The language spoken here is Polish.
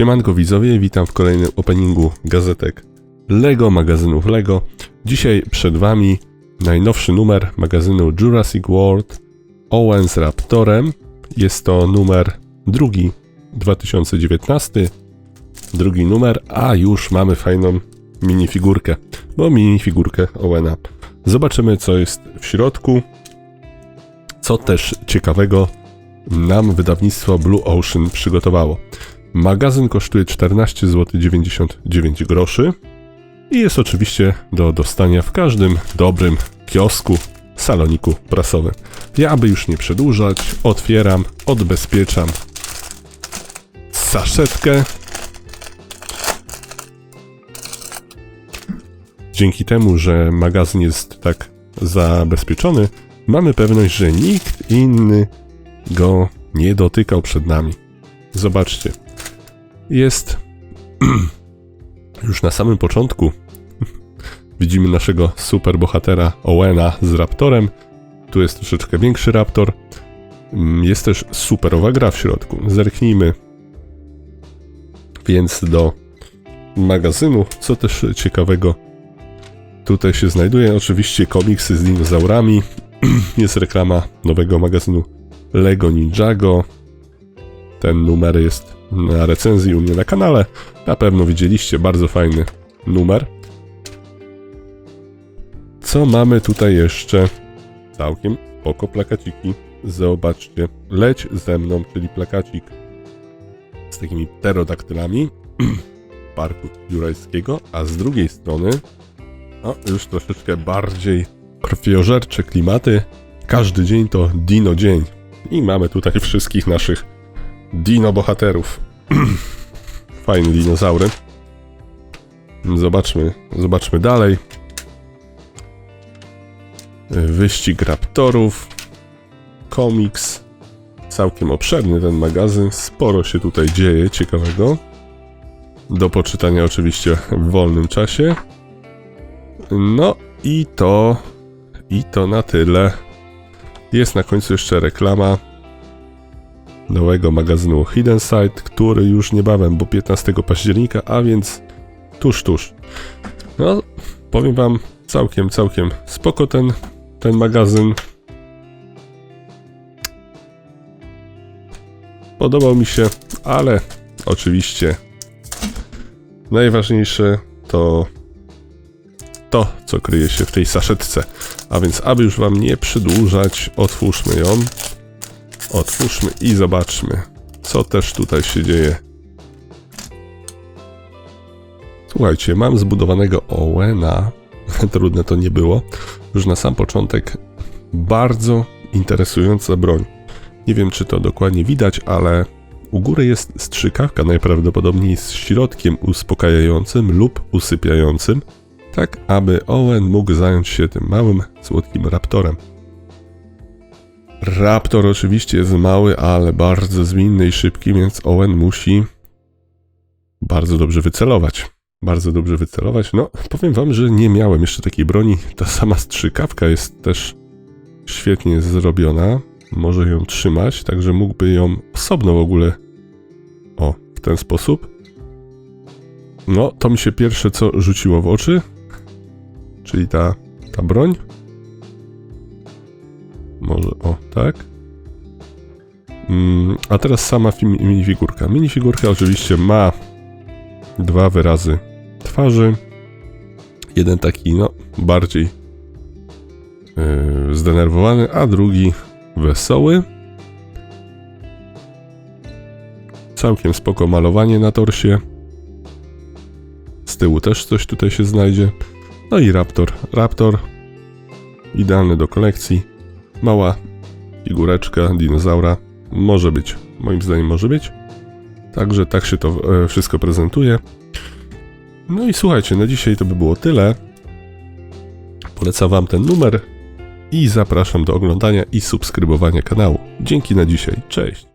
Siemanko widzowie, witam w kolejnym openingu gazetek LEGO, magazynów LEGO. Dzisiaj przed wami najnowszy numer magazynu Jurassic World Owen z Raptorem. Jest to numer drugi 2019, drugi numer, a już mamy fajną minifigurkę, bo minifigurkę Owena. Zobaczymy co jest w środku, co też ciekawego nam wydawnictwo Blue Ocean przygotowało. Magazyn kosztuje 14 zł 99 groszy i jest oczywiście do dostania w każdym dobrym kiosku, saloniku prasowym. Ja, aby już nie przedłużać, otwieram, odbezpieczam saszetkę. Dzięki temu, że magazyn jest tak zabezpieczony, mamy pewność, że nikt inny go nie dotykał przed nami. Zobaczcie. Jest już na samym początku. Widzimy naszego super bohatera Owena z Raptorem. Tu jest troszeczkę większy Raptor. Mm, Jest też superowa gra w środku. Zerknijmy więc do magazynu. Co też ciekawego tutaj się znajduje? Oczywiście komiksy z dinozaurami. Jest reklama nowego magazynu Lego Ninjago. Ten numer jest na recenzji u mnie na kanale. Na pewno widzieliście, bardzo fajny numer. Co mamy tutaj jeszcze? Całkiem oko plakaciki. Zobaczcie, leć ze mną, czyli plakacik z takimi pterodaktylami parku jurajskiego, a z drugiej strony no, już troszeczkę bardziej krwiożercze klimaty. Każdy dzień to dino dzień. I mamy tutaj wszystkich naszych dino bohaterów. Fajne dinozaury. Zobaczmy, zobaczmy dalej. Wyścig raptorów. Komiks. Całkiem obszerny ten magazyn. Sporo się tutaj dzieje ciekawego. Do poczytania oczywiście w wolnym czasie. No i to. I to na tyle. Jest na końcu jeszcze reklama nowego magazynu Hidden Side, który już niebawem, bo 15 października, a więc tuż, tuż. No, powiem wam, całkiem, całkiem spoko ten, ten magazyn. Podobał mi się, ale oczywiście najważniejsze to to, co kryje się w tej saszetce. A więc, aby już wam nie przedłużać, otwórzmy ją. Otwórzmy i zobaczmy, co też tutaj się dzieje. Słuchajcie, mam zbudowanego Owena. Trudne to nie było. Już na sam początek bardzo interesująca broń. Nie wiem, czy to dokładnie widać, ale u góry jest strzykawka, najprawdopodobniej z środkiem uspokajającym lub usypiającym, tak aby Owen mógł zająć się tym małym, słodkim raptorem. Raptor oczywiście jest mały, ale bardzo zwinny i szybki, więc Owen musi bardzo dobrze wycelować. Bardzo dobrze wycelować. No, powiem wam, że nie miałem jeszcze takiej broni. Ta sama strzykawka jest też świetnie zrobiona. Może ją trzymać, także mógłby ją osobno w ogóle. O, w ten sposób. No, to mi się pierwsze co rzuciło w oczy. Czyli ta, ta broń. Może, o, tak. Mm, a teraz sama fi- minifigurka. Minifigurka oczywiście ma dwa wyrazy twarzy. Jeden taki, no, bardziej yy, zdenerwowany, a drugi wesoły. Całkiem spoko malowanie na torsie. Z tyłu też coś tutaj się znajdzie. No i Raptor. Raptor idealny do kolekcji. Mała figureczka dinozaura. Może być. Moim zdaniem może być. Także tak się to e, wszystko prezentuje. No i słuchajcie, na dzisiaj to by było tyle. Polecam Wam ten numer i zapraszam do oglądania i subskrybowania kanału. Dzięki na dzisiaj. Cześć.